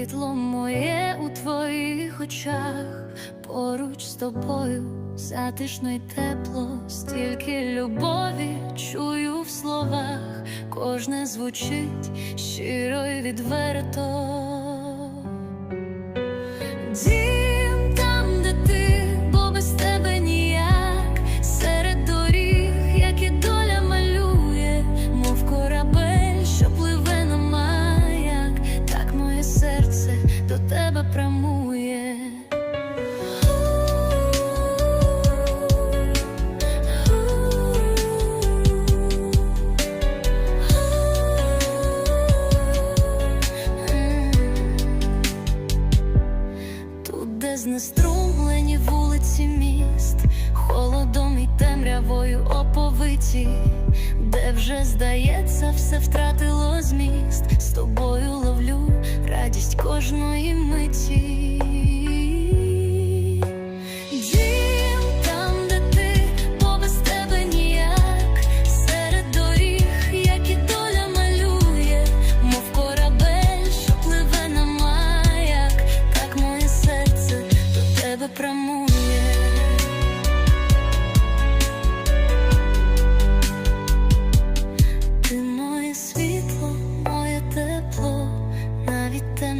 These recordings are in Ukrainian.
світло моє у твоїх очах, поруч з тобою затишно й тепло, стільки любові чую в словах, кожне звучить щиро й відверто. Знеструмлені вулиці міст, холодом і темрявою оповиті, де вже здається, все втратило зміст. З тобою ловлю радість кожної миті.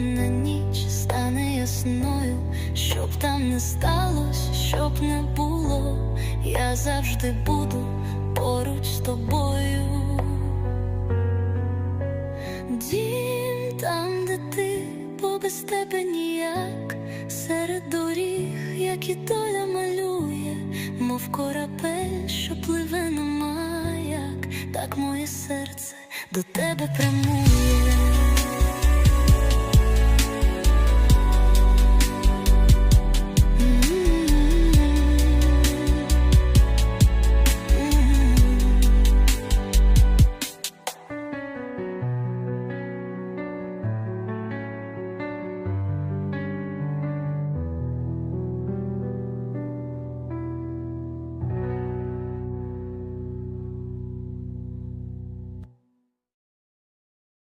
Темна ніч стане ясною, щоб там не сталося, щоб не було, я завжди буду поруч з тобою. Дім там, де ти, бо без тебе ніяк, серед доріг, які доля малює, мов корабель, що пливе на маяк, так моє серце до тебе прямує.